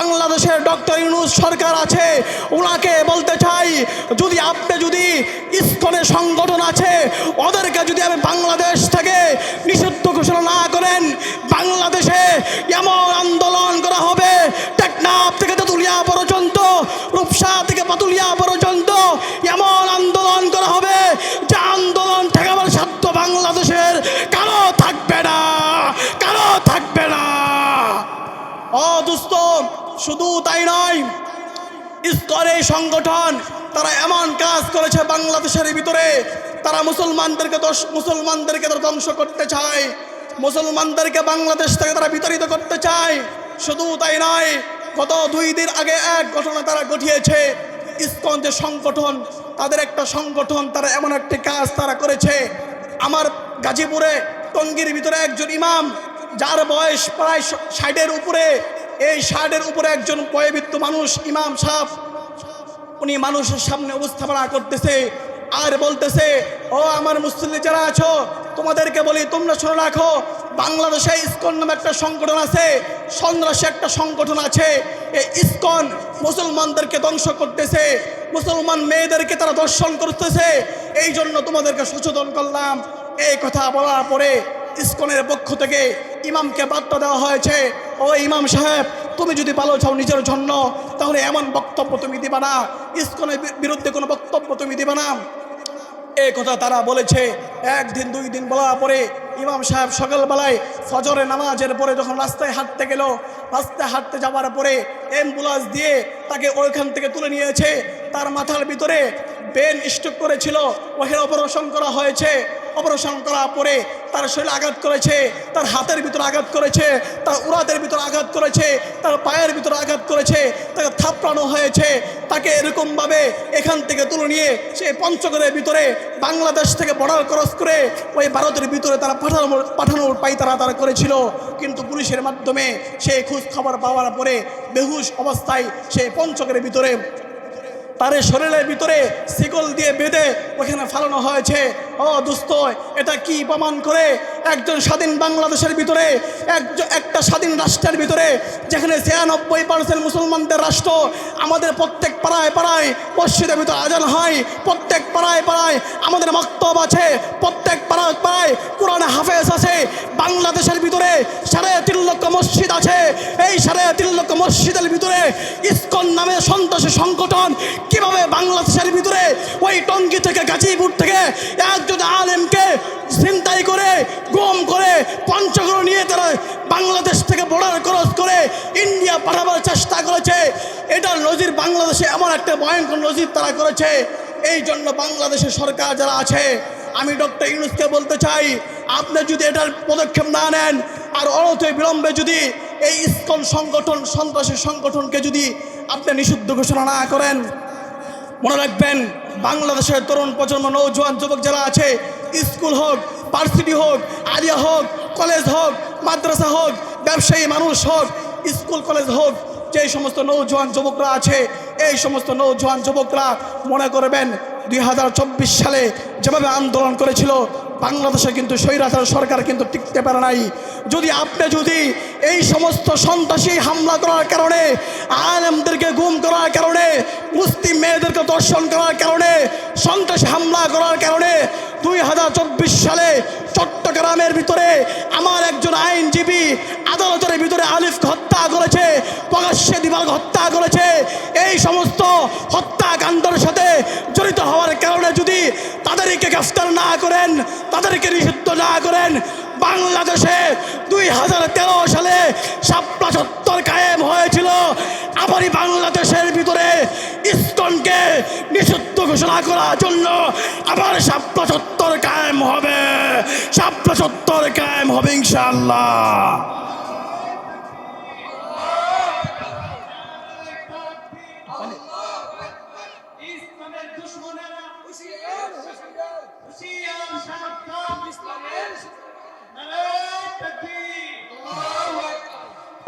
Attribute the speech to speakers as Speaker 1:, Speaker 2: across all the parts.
Speaker 1: বাংলাদেশের ডক্টর ইউনুস সরকার আছে, ওনাকে বলতে চাই, যদি আপনি যদি ইস্কনের সংগঠন আছে, ওদেরকে যদি আমি বাংলাদেশ থেকে নিষিদ্ধ ঘোষণা না করেন, বাংলাদেশে এমন আন্দোলন করা হবে, টেকনাফ থেকে তেঁতুলিয়া পর্যন্ত, রূপসা থেকে পাতুলিয়া পর্যন্ত এমন আন্দোলন করা হবে, যে আন্দোলন ঠেকাবার সাধ্য বাংলাদেশের কারও থাকবে না, কারও থাকবে না। ও দোস্ত শুধু তাই নয়, স্তরে সংগঠন, তারা এমন কাজ করেছে বাংলাদেশের ভিতরে, তারা মুসলমানদেরকে মুসলমানদেরকে তারা ধ্বংস করতে চায়, মুসলমানদেরকে বাংলাদেশ থেকে তারা বিতাড়িত করতে চায়। শুধু তাই নয়, গত দুই দিন আগে এক ঘটনা তারা ঘটিয়েছে, ইস্কন যে সংগঠন, তাদের একটা সংগঠন, তারা এমন একটি কাজ তারা করেছে। আমার গাজীপুরে টঙ্গির ভিতরে একজন ইমাম, যার বয়স প্রায় ষাটের উপরে এই ষাটের উপরে একজন বয়বৃত্ত মানুষ, ইমাম সাহ উনি মানুষের সামনে উপস্থাপনা করতেছে আর বলতেছে, ও আমার মুসলিম যারা আছো, তোমাদেরকে বলি, তোমরা শুনে রাখো, বাংলাদেশে ইস্কন নামে একটা সংগঠন আছে, সন্ত্রাসী একটা সংগঠন আছে, এই ইস্কন মুসলমানদেরকে ধ্বংস করতেছে, মুসলমান মেয়েদেরকে তারা দর্শন করতেছে এই জন্য তোমাদেরকে সচেতন করলাম। এই কথা বলার পরে ইস্কনের পক্ষ থেকে ইমামকে বার্তা দেওয়া হয়েছে। ও ইমাম সাহেব, তুমি যদি ভালো চাও নিজের জন্য, তাহলে এমন বক্তব্য তুমি দিবা না। ইস্কনের বিরুদ্ধে কোনো বক্তব্য তুমি দিবা না। এই কথা তারা বলেছে। একদিন, দুই দিন বলার পরে ইমাম সাহেব সকালবেলায় ফজরে নামাজের পরে যখন রাস্তায় হাঁটতে গেল, রাস্তায় হাঁটতে যাওয়ার পরে অ্যাম্বুলেন্স দিয়ে তাকে ওইখান থেকে তুলে নিয়েছে। তার মাথার ভিতরে বেন স্ট্রোক করেছিল ওখানে অপারেশন করা হয়েছে। অপারেশন করার পরে তার শরীরে আঘাত করেছে, তার হাতের ভিতরে আঘাত করেছে, তার উড়াদের ভিতরে আঘাত করেছে, তার পায়ের ভিতরে আঘাত করেছে, তাকে থাপড়ানো হয়েছে। তাকে এরকমভাবে এখান থেকে তুলে নিয়ে সে পঞ্চগড়ের ভিতরে বাংলাদেশ থেকে বর্ডার ক্রস করে ওই ভারতের ভিতরে তারা পাঠানোর পাঠানোর পাই তারা তারা করেছিল। কিন্তু পুলিশের মাধ্যমে সে খোঁজ খবর পাওয়ার পরে বেহুশ অবস্থায় সেই পঞ্চগড়ের ভিতরে তার শরীরের ভিতরে শিকল দিয়ে বেঁধে ওখানে ফালানো হয়েছে। ও দুস্থ এটা কি প্রমাণ করে? একজন স্বাধীন বাংলাদেশের ভিতরে একজন একটা স্বাধীন রাষ্ট্রের ভিতরে, যেখানে ছিয়ানব্বই পার্সেন্ট মুসলমানদের রাষ্ট্র আমাদের প্রত্যেক পাড়ায় পাড়ায় মসজিদের ভিতরে আজান হয়। প্রত্যেক পাড়ায় পাড়ায় আমাদের মক্তব আছে। প্রত্যেক পাড়ায় পাড়ায় কোরআনে হাফেজ আছে। বাংলাদেশের ভিতরে সাড়ে তিন লক্ষ মসজিদ আছে। এই সাড়ে তিন লক্ষ মসজিদের ভিতরে ইস্কন নামে সন্ত্রাসী সংগঠন কীভাবে বাংলাদেশের ভিতরে ওই টঙ্গি থেকে গাজীপুর থেকে একজন আলেমকে চিন্তাই করে, গম করে, পঞ্চগড় নিয়ে তারা বাংলাদেশ থেকে বর্ডার ক্রস করে ইন্ডিয়া পাঠাবার চেষ্টা করেছে। এটার নজির বাংলাদেশে এমন একটা ভয়ঙ্কর নজির তারা করেছে। এই জন্য বাংলাদেশের সরকার যারা আছে, আমি ডক্টর ইউনুসকে বলতে চাই, আপনি যদি এটার পদক্ষেপ না নেন, আর অনথ বিলম্বে যদি এই ইস্কন সংগঠন, সন্ত্রাসী সংগঠনকে যদি আপনি নিষিদ্ধ ঘোষণা না করেন মনে রাখবেন, বাংলাদেশের তরুণ প্রজন্ম, নৌজোয়ান যুবক যারা আছে, স্কুল হোক ভার্সিটি হোক, আলিয়া হোক কলেজ হোক, মাদ্রাসা হোক, ব্যবসায়ী মানুষ হোক, স্কুল কলেজ হোক যে সমস্ত নৌজোয়ান যুবকরা আছে, এই সমস্ত নৌজোয়ান যুবকরা মনে করবেন, দুই হাজার চব্বিশ সালে যেভাবে আন্দোলন করেছিল বাংলাদেশে কিন্তু স্বৈরাচার সরকার কিন্তু টিকতে পারে নাই। যদি আপনি যদি এই সমস্ত সন্ত্রাসী হামলা করার কারণে, আলেমদেরকে গুম করার কারণে, মুসলিম মেয়েদেরকে দর্শন করার কারণে, সন্ত্রাসী হামলা করার কারণে দুই হাজার চব্বিশ সালে চট্টগ্রামের ভিতরে আমার একজন আইনজীবী আদালতের ভিতরে আলিফকে হত্যা করেছে, প্রকাশ্যে দিবালকে হত্যা করেছে। এই সমস্ত হত্যাকাণ্ডের সাথে জড়িত হওয়ার কারণে যদি তাদেরকে গ্রেফতার না করেন, তাদেরকে নিষিদ্ধ না করেন, বাংলাদেশে দুই হাজার তেরো সালে সাপলা চত্বর কায়েম হয়েছিল। আবারই বাংলাদেশের ভিতরে ইস্কনকে নিষিদ্ধ ঘোষণা করার জন্য আবার সাপলা চত্বর কায়েম হবে। সাপলা চত্বর কায়েম হবে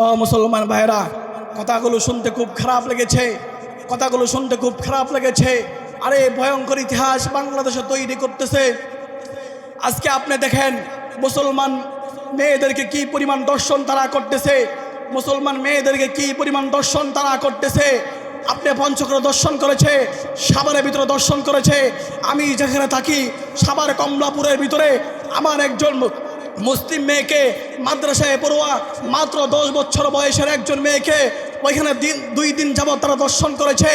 Speaker 1: ও মুসলমান ভাইরা, কথাগুলো শুনতে খুব খারাপ লেগেছে। কথাগুলো শুনতে খুব খারাপ লেগেছে। আরে, ভয়ঙ্কর ইতিহাস বাংলাদেশে তৈরি করতেছে। আজকে আপনি দেখেন, মুসলমান মেয়েদেরকে কি পরিমাণ দর্শন তারা করতেছে? মুসলমান মেয়েদেরকে কি পরিমাণ দর্শন তারা করতেছে? আপনি পঞ্চক্র দর্শন করেছে সাবারের ভিতরে দর্শন করেছে। আমি যেখানে থাকি সাবার কমলাপুরের ভিতরে আমার একজন মুসলিম মেয়েকে মাদ্রাসায় পড়ুয়া, মাত্র দশ বছর বয়সের একজন মেয়েকে ওইখানে দিন দুই দিন যাবৎ তারা দর্শন করেছে।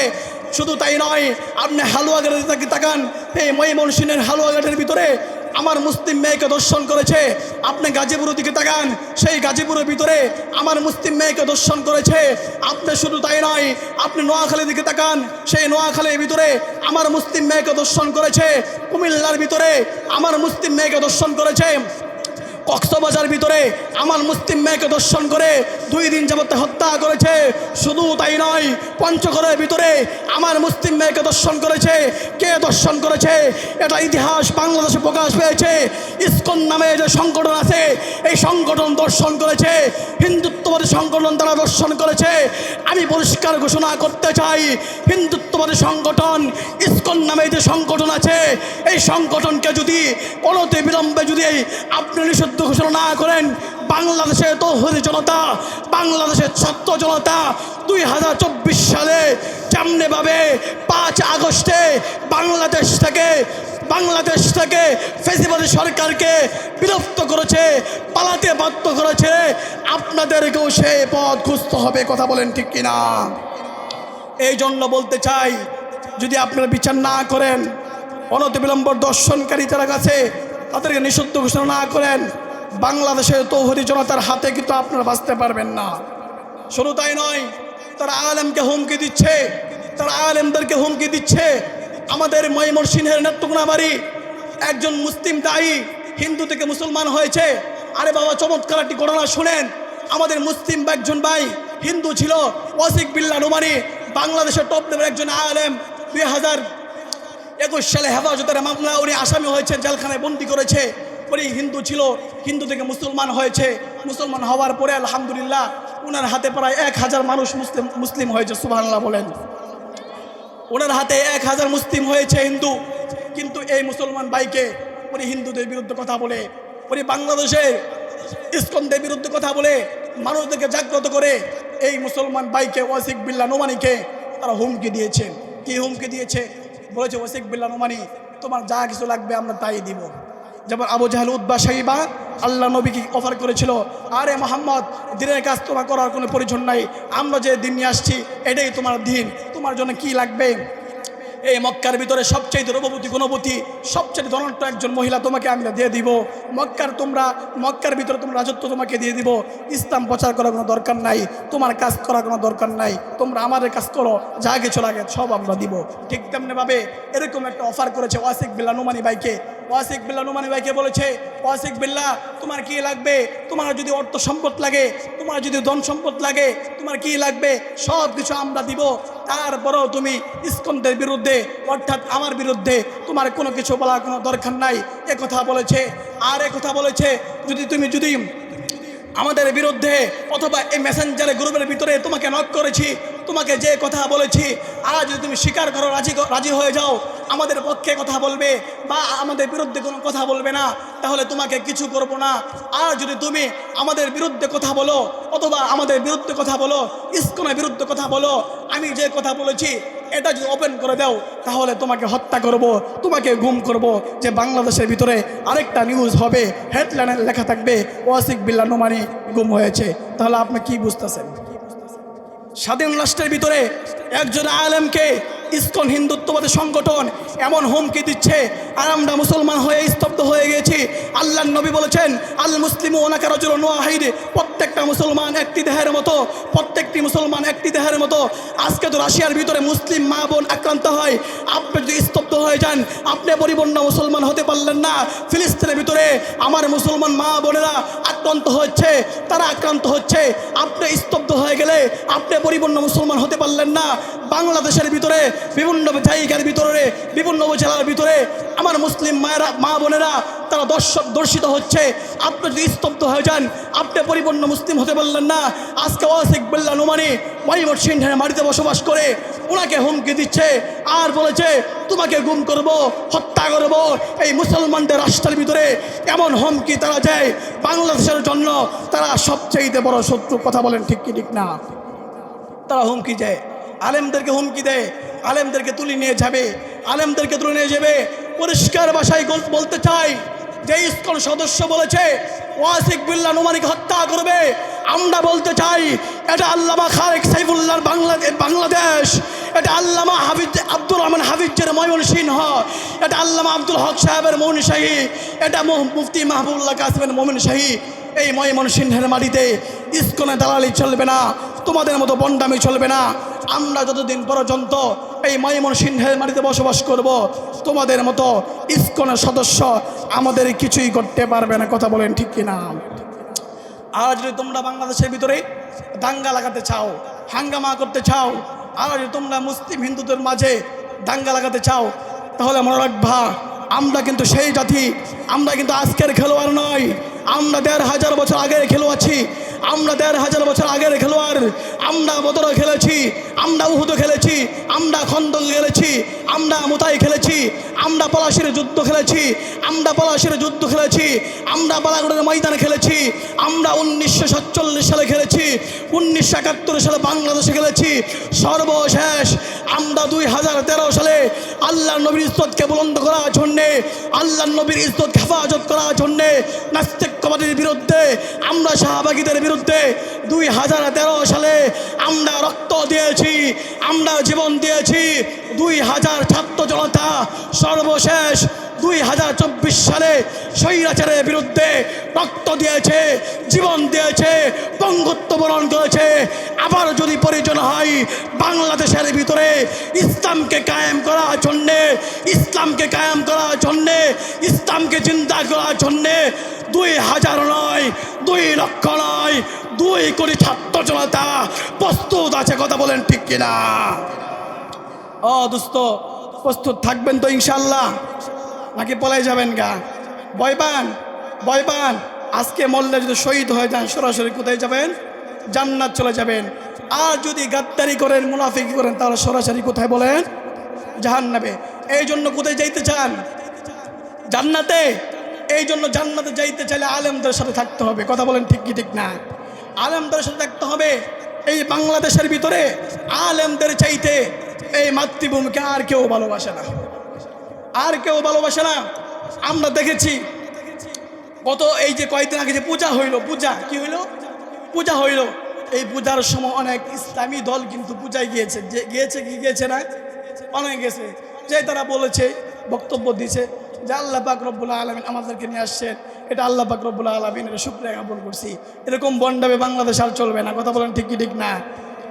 Speaker 1: শুধু তাই নয়, আপনি হালুয়াঘাটের দিকে তাকান। এই ময়মনসিংহের হালুয়াঘাটের ভিতরে আমার মুসলিম মেয়েকে দর্শন করেছে। আপনি গাজীপুরের দিকে তাকান, সেই গাজীপুরের ভিতরে আমার মুসলিম মেয়েকে দর্শন করেছে। আপনি শুধু তাই নয়, আপনি নোয়াখালীর দিকে তাকান, সেই নোয়াখালীর ভিতরে আমার মুসলিম মেয়েকে দর্শন করেছে। কুমিল্লার ভিতরে আমার মুসলিম মেয়েকে দর্শন করেছে। কক্সবাজার ভিতরে আমার মুসলিম মেয়েকে দর্শন করে দুই দিন যাবত হত্যা করেছে। শুধু তাই নয়, পঞ্চগড়ের ভিতরে আমার মুসলিম মেয়েকে দর্শন করেছে। কে দর্শন করেছে? এটা ইতিহাস বাংলাদেশে প্রকাশ পেয়েছে। ইস্কন নামে যে সংগঠন আছে, এই সংগঠন দর্শন করেছে। হিন্দুত্ববাদী সংগঠন তারা দর্শন করেছে। আমি পরিষ্কার ঘোষণা করতে চাই, হিন্দুত্ববাদী সংগঠন, ইস্কন নামে যে সংগঠন আছে, এই সংগঠনকে যদি কোনোতে বিলম্বে যদি আপনি নিষিদ্ধ ঘোষণা না করেন, বাংলাদেশের তৌহদি জনতা, বাংলাদেশের ছাত্র জনতা দুই হাজার চব্বিশ সালে যেমনিভাবে পাঁচ আগস্টে বাংলাদেশ থেকে বাংলাদেশ থেকে ফেসিবাদী সরকারকে বিলুপ্ত করেছে, পালাতে বাধ্য করেছে, আপনাদেরকেও সেই পথ খুঁজতে হবে, কথা বলেন ঠিক কিনা? এই জন্য বলতে চাই, যদি আপনারা বিচার না করেন, অনতিবিলম্ব দর্শনকারী যারা কাছে তাদেরকে নিষিদ্ধ ঘোষণা না করেন বাংলাদেশের তৌহরি জনতার হাতে কিন্তু আপনারা বাঁচতে পারবেন না। শুধু তাই নয়, তারা আলেমকে হুমকি দিচ্ছে, তারা আলেমদেরকে হুমকি দিচ্ছে। আমাদের ময়মনসিংহের নেত্রকোনাবাড়ি, একজন মুসলিম দায়ী, হিন্দু থেকে মুসলমান হয়েছে। আরে বাবা, চমৎকার একটি ঘটনা শুনেন। আমাদের মুসলিম বা একজন ভাই হিন্দু ছিল, ওয়াসিক বিল্লা নোমানি বাংলাদেশের টপ লেভেল একজন আলেম। দুই হাজার একুশ সালে হেফাজতের মামলা উনি আসামি হয়েছে জেলখানায় বন্দি করেছে। উনি হিন্দু ছিল, হিন্দু থেকে মুসলমান হয়েছে। মুসলমান হওয়ার পরে আলহামদুলিল্লাহ ওনার হাতে প্রায় এক হাজার মানুষ মুসলিম মুসলিম হয়েছে, সুবহানাল্লাহ বলেন। ওনার হাতে এক হাজার মুসলিম হয়েছে, হিন্দু। কিন্তু এই মুসলমান ভাইকে উনি হিন্দুদের বিরুদ্ধে কথা বলে উনি বাংলাদেশে ইস্কনদের বিরুদ্ধে কথা বলে, মানুষদেরকে জাগ্রত করে এই মুসলমান ভাইকে ওয়াসিক বিল্লা নোমানিকে তারা হুমকি দিয়েছে। কি হুমকি দিয়েছে? বলেছে, ওয়াসিক বিল্লা নোমানি, তোমার যা কিছু লাগবে আমরা তাই দিব। যেমন আবু জাহাল উদ্বা সাহিবা আল্লাহ নবীকে অফার করেছিল? আরে মোহাম্মদ, দিনের কাজ তোমার করার কোনো প্রয়োজন নাই। আমরা যে দিন নিয়ে আসছি, এটাই তোমার দিন। তোমার জন্য কি লাগবে? এই মক্কার ভিতরে সবচেয়ে রূপবতী গুণবতী সবচেয়ে ধনট্ট একজন মহিলা তোমাকে আমি দিয়ে দিব। মক্কার তোমরা, মক্কার ভিতরে তোমরা রাজত্ব তোমাকে দিয়ে দিব। ইসলাম প্রচার করার কোনো দরকার নাই, তোমার কাজ করার কোনো দরকার নাই, তোমরা আমাদের কাজ করো, যা কিছু লাগে সব আমরা দিব। ঠিক তেমনিভাবে এরকম একটা অফার করেছে ওয়াসিক বিল্লা নুমানি ভাইকে। ওয়াসিক বিল্লা নুমানি ভাইকে বলেছে, ওয়াসিক বিল্লা, তোমার কি লাগবে? তোমার যদি অর্থ সম্পদ লাগে, তোমার যদি ধন সম্পদ লাগে, তোমার কি লাগবে? সব কিছু আমরা দিব। তারপরেও তুমি স্কন্দের বিরুদ্ধে, অর্থাৎ আমার বিরুদ্ধে তোমার কোনো কিছু বলার কোনো দরকার নাই। এ কথা বলেছে, আর এ কথা বলেছে, যদি তুমি, যদি আমাদের বিরুদ্ধে অথবা এই মেসেঞ্জারে গ্রুপের ভিতরে তোমাকে নক করেছি, তোমাকে যে কথা বলেছি আর যদি তুমি স্বীকার করো, রাজি রাজি হয়ে যাও আমাদের পক্ষে কথা বলবে বা আমাদের বিরুদ্ধে কোনো কথা বলবে না, তাহলে তোমাকে কিছু করব না। আর যদি তুমি আমাদের বিরুদ্ধে কথা বলো, অথবা আমাদের বিরুদ্ধে কথা বলো, ইস্কনের বিরুদ্ধে কথা বলো, আমি যে কথা বলেছি, এটা যদি ওপেন করে দাও, তাহলে তোমাকে হত্যা করব, তোমাকে গুম করব, যে বাংলাদেশের ভিতরে আরেকটা নিউজ হবে হেডলাইনে লেখা থাকবে ওয়াসিক বিল্লা নোমানি গুম হয়েছে। তাহলে আপনি কি বুঝতেছেন? স্বাধীন রাষ্ট্রের ভিতরে একজন আলেমকে ইসকন হিন্দুত্ববাদী সংগঠন এমন হুমকি দিচ্ছে। আর আমরা মুসলমান হয়ে স্তব্ধ হয়ে গেছি। আল্লাহ নবী বলেছেন আল মুসলিম ওনাকে রজুল নোয়াহিদ প্রত্যেকটা মুসলমান একটি দেহের মতো, প্রত্যেকটি মুসলমান একটি দেহের মতো। আজকে তো রাশিয়ার ভিতরে মুসলিম মা বোন আক্রান্ত হয়। আপনি যদি স্তব্ধ হয়ে যান, আপনি পরিপূর্ণ মুসলমান হতে পারলেন না। ফিলিস্তিনের ভিতরে আমার মুসলমান মা বোনেরা আক্রান্ত হচ্ছে, তারা আক্রান্ত হচ্ছে। আপনি স্তব্ধ হয়ে গেলে আপনি পরিপূর্ণ মুসলমান হতে পারলেন না। বাংলাদেশের ভিতরে, বিভিন্ন জায়গার ভিতরে, বিভিন্ন জেলার ভিতরে আমার মুসলিম মায়েরা, মা বোনেরা, তারা দর্শক, দর্শিত হচ্ছে। আপনি যদি স্তব্ধ হয়ে যান, আপনি পরিপূর্ণ মুসলিম হতে পারলেন না। আজকে ওয়াসিক বিল্লা নোমানি মহিমর সিংহের মাটিতে বসবাস করে ওনাকে হুমকি দিচ্ছে আর বলেছে, তোমাকে গুম করব, হত্যা করব। এই মুসলমানদের রাষ্ট্রের ভিতরে এমন হুমকি তারা দেয়, বাংলাদেশের জন্য তারা সবচেয়ে বড় শত্রু। কথা বলেন ঠিক কি ঠিক না? তারা হুমকি দেয়। আলেমদেরকে হুমকি দেয়, আলেমদেরকে তুলে নিয়ে যাবে, আলেমদেরকে তুলে নিয়ে যাবে। পরিষ্কার ভাষায় বলতে চাই যে ইস্কন সদস্য বলেছে, ওয়াসিক বিল্লা নুমানিকে হত্যা করবে। আমরা বলতে চাই, এটা আল্লামা খারেক সাইফুল্লাহর বাংলাদেশ বাংলাদেশ, এটা আল্লামা হাফিজ আব্দুর রহমান হাফিজের ময়মনসিংহ, এটা আল্লামা আব্দুল হক সাহেবের মৌন শাহী এটা মুফতি মাহবুবুল্লাহ কাসিমের মোমিন শাহী এই ময়মনসিংহের মাটিতে ইস্কনে দালালি চলবে না, তোমাদের মতো বন্ডামি চলবে না। আমরা যতদিন পর্যন্ত এই ময়মনসিংহের মাটিতে বসবাস করব, তোমাদের মতো ইস্কনের সদস্য আমাদের কিছুই করতে পারবে না, কথা বলেন ঠিক কিনা? আর যদি তোমরা বাংলাদেশের ভিতরে দাঙ্গা লাগাতে চাও, হাঙ্গামা করতে চাও, আর যদি তোমরা মুসলিম হিন্দুদের মাঝে দাঙ্গা লাগাতে চাও, তাহলে মনে রাখবা, আমরা কিন্তু সেই জাতি, আমরা কিন্তু আজকের খেলোয়াড় নয় আমরা দেড় হাজার বছর আগের খেলোয়াড়ছি আমরা দেড় হাজার বছর আগের খেলোয়াড়, আমরা বদরও খেলেছি আমরা উহুদও খেলেছি, আমরা খন্দক খেলেছি, আমরা মোতাই খেলেছি, আমরা পলাশির যুদ্ধ খেলেছি, আমরা পলাশির যুদ্ধ খেলেছি, আমরা বালাগড়ের ময়দানে খেলেছি, আমরা উনিশশো সাতচল্লিশ সালে খেলেছি, উনিশশো একাত্তর সালে বাংলাদেশে খেলেছি। সর্বশেষ আমরা দুই হাজার তেরো সালে আল্লাহ নবীর ইজ্জতকে বুলন্দ করার জন্যে আল্লাহ নবীর ইজ্জত হেফাজত করার জন্যে নাস্তিকবাদীর বিরুদ্ধে, আমরা শাহবাগীদের বিরুদ্ধে দুই হাজার তেরো সালে আমরা রক্ত দিয়েছি। আমরা জীবন দিয়েছি দুই হাজার ছাত্র জনতা। সর্বশেষ দুই হাজার চব্বিশ সালে স্বৈরাচারের বিরুদ্ধে রক্ত দিয়েছে, জীবন দিয়েছে পঙ্গুত্ব বরণ করেছে। আবার যদি প্রয়োজন হয়, বাংলাদেশের ভিতরে ইসলামকে কায়েম করার জন্যে, ইসলামকে কায়েম করার জন্যে, ইসলামকে চিন্তা করার জন্যে দুই হাজার নয়, দুই লক্ষ নয়, দুই কোটি ছাত্র জনতা প্রস্তুত আছে, কথা বলেন ঠিক কিনা? ও দোস্ত, প্রস্তুত থাকবেন তো ইনশাল্লাহ নাকি পলাই যাবেন গা? ভয় পান আজকে মরলে যদি শহীদ হয়ে যান, সরাসরি কোথায় যাবেন? জান্নাত চলে যাবেন। আর যদি গাদ্দারি করেন, মুনাফিকি করেন, তাহলে সরাসরি কোথায় বলেন? জাহান্নাবে এই জন্য কোথায় যাইতে চান? জান্নাতে? এই জন্য জান্নাতে যাইতে চাইলে আলেমদের সাথে থাকতে হবে। কথা বলেন ঠিক কি ঠিক না? আলেমদের সাথে থাকতে হবে। এই বাংলাদেশের ভিতরে আলেমদের চাইতে এই মাতৃভূমিকে আর কেউ ভালোবাসে না। আর কেউ ভালোবাসে না। আমরা দেখেছি, গত এই যে কয়েকদিন আগে যে পূজা হইল, পূজা কি হইল? পূজা হইল। এই পূজার সময় অনেক ইসলামী দল কিন্তু পূজায় গিয়েছে। যে গিয়েছে কি গিয়েছে না? অনেক গেছে। যে তারা বলেছে, বক্তব্য দিয়েছে যে আল্লাহ পাক রব্বুল আলমিন আমাদেরকে নিয়ে আসছেন। এটা আল্লাহ পাক রব্বুল আলমিনের শুক্রিয়া জ্ঞাপন করছি। এরকম বন্ডাবে বাংলাদেশ আর চলবে না। কথা বলেন ঠিক কি ঠিক না?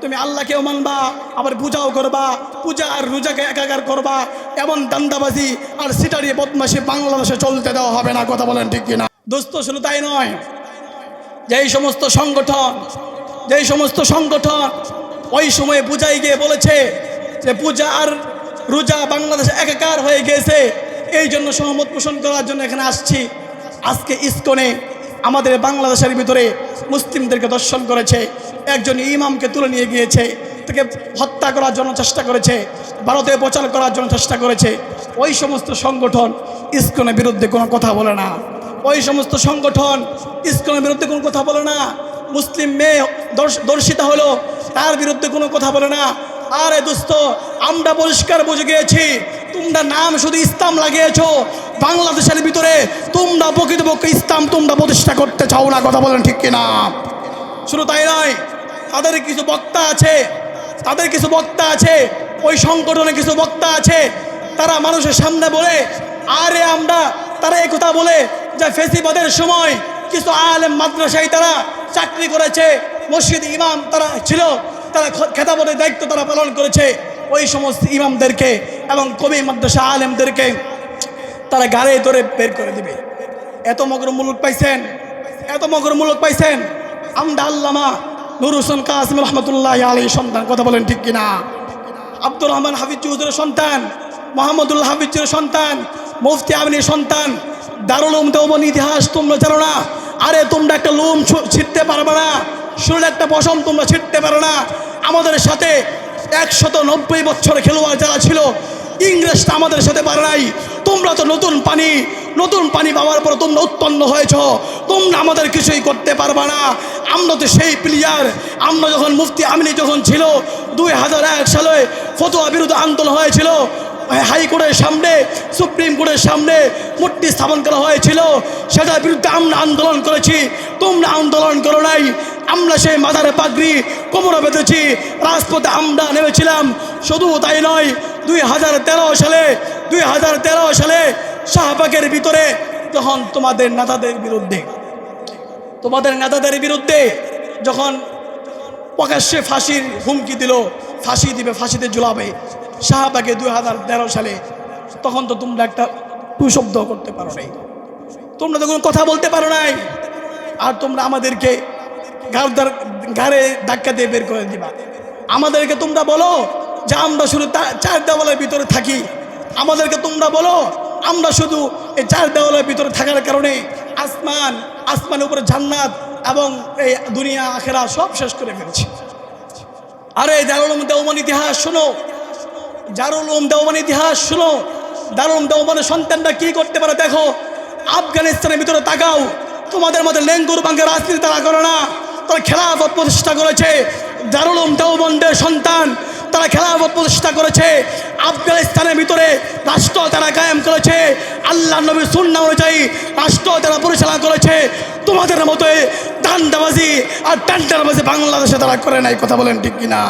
Speaker 1: তুমি আল্লাহকেও মানবা, আবার পূজাও করবা, পূজা আর রোজাকে একাকার করবা। এমন দান্দাবাজি আর সিটারি বদমাসি বাংলাদেশে চলতে দেওয়া হবে না, কথা বলেন ঠিক কিনা? দোস্ত, শুধু তাই নয়, যেই সমস্ত সংগঠন, যেই সমস্ত সংগঠন ওই সময়ে পূজায় গিয়ে বলেছে যে পূজা আর রোজা বাংলাদেশে একাকার হয়ে গেছে এই জন্য সহমত পোষণ করার জন্য এখানে আসছি। আজকে ইস্কনে আমাদের বাংলাদেশের ভিতরে মুসলিমদেরকে দর্শন করেছে। একজন ইমামকে তুলে নিয়ে গিয়েছে, তাকে হত্যা করার জন্য চেষ্টা করেছে, ভারতে প্রচার করার জন্য চেষ্টা করেছে। ওই সমস্ত সংগঠন ইস্কনের বিরুদ্ধে কোনো কথা বলে না। ওই সমস্ত সংগঠন ইস্কনের বিরুদ্ধে কোনো কথা বলে না। মুসলিম মেয়ে দর্শ- দর্শিতা হলো, তার বিরুদ্ধে কোনো কথা বলে না। আরে দোস্ত, আমরা পরিষ্কার বুঝে গিয়েছি, তোমরা নাম শুধু ইসলাম লাগিয়েছ, বাংলাদেশের ভিতরে তোমরা প্রকৃতপক্ষে ইসলাম তোমরা প্রতিষ্ঠা করতে চাও না, কথা বলেন ঠিক কিনা? শুধু তাই নয় তাদের কিছু বক্তা আছে, তাদের কিছু বক্তা আছে, ওই সংগঠনে কিছু বক্তা আছে, তারা মানুষের সামনে বলে, আরে আমরা, তারা এই কথা বলে যে ফেসিবাদের সময় কিছু আলেম মাদ্রাসায় তারা চাকরি করেছে, মসজিদ ইমাম তারা ছিল, তারা খেতাবতের দায়িত্ব তারা পালন করেছে, ওই সমস্ত ইমামদেরকে এবং কবি মাদ্রাসা আলেমদেরকে তারা গাড়ে ধরে বের করে দিবে। এত মগর মুলুক পাইছেন, এত মগর মুলুক পাইছেন আমরা আল্লামা নুর হোসেন কাসিম রহমতুল্লাহ আলী সন্তান, কথা বলেন ঠিক কিনা? আব্দুর রহমান হাফিজ চৌধুরীর সন্তান মোহাম্মদুল্লাহ হাফিজের সন্তান, মুফতি আমিনের সন্তান। দারুল উম ইতিহাস তোমরা জানো না? আরে, তোমরা একটা লোম ছিটতে পারবে না। শরীরে একটা পশম তোমরা ছিটতে পারো না। আমাদের সাথে একশত নব্বই বছর খেলোয়াড় যারা ছিল, ইংরেজটা আমাদের সাথে পারে নাই। তোমরা তো নতুন পানি নতুন পানি পাওয়ার পর তোমরা উৎপন্ন হয়েছ। তোমরা আমাদের কিছুই করতে পারবা না। আমরা তো সেই প্লেয়ার আমরা যখন মুফতি আমিনী যখন ছিল, দুই হাজার এক সালে ফতোয়া বিরুদ্ধে আন্দোলন হয়েছিল হাইকোর্টের সামনে, সুপ্রিম কোর্টের সামনে মূর্তি স্থাপন করা হয়েছিল, সেটার বিরুদ্ধে আমরা আন্দোলন করেছি। তোমরা আন্দোলন করো নাই। আমরা সেই মাথার পাগড়ি কোমরে বেঁধেছি। রাজপথে আমরা নেমেছিলাম। শুধু তাই নয়, দুই সালে দুই হাজার তেরো সালে শাহবাগের ভিতরে যখন তোমাদের নেতাদের বিরুদ্ধে, তোমাদের নেতাদের বিরুদ্ধে যখন প্রকাশ্যে ফাঁসির হুমকি দিল, ফাঁসি দিবে, ফাঁসিতে ঝুলাবে শাহবাগে দুই হাজার তেরো সালে, তখন তো তোমরা একটা টু শব্দ করতে পারো নাই। তোমরা তো কোনো কথা বলতে পারো নাই। আর তোমরা আমাদেরকে গাড়দার গাড়ে ধাক্কা দিয়ে বের করে দিবা। আমাদেরকে তোমরা বলো যে আমরা শুধু চার দেওয়ালের ভিতরে থাকি। আমাদেরকে তোমরা বলো, আমরা শুধু এই চার দেওয়ালের ভিতরে থাকার কারণে আসমান, আসমানের উপরে জান্নাত এবং এই দুনিয়া, আখেরা সব শেষ করে ফেলছি। আরে, দারুল উলুম দেওমান ইতিহাস শোনো। দারুল উলুম দেওমান ইতিহাস শোনো। দারুল উলুম দেওমানের সন্তানরা কি করতে পারে দেখো। আফগানিস্তানের ভিতরে তাকাও। তোমাদের মধ্যে লেঙ্গুর বাঙ্গে রাজনীতি তারা করে না। তারা খেলাফত প্রতিষ্ঠা করেছে। দারুল উলুম দেওবন্দের সন্তান তারা খেলাফত প্রতিষ্ঠা করেছে। আফগানিস্তানের ভিতরে রাষ্ট্র তারা কায়েম করেছে আল্লাহ নবী সুন্না অনুযায়ী রাষ্ট্র তারা পরিচালনা করেছে। তোমাদের মতো দান্দাবাজি আর ডান্ডাবাজি বাংলাদেশে তারা করে নাই, কথা বলেন ঠিক কিনা?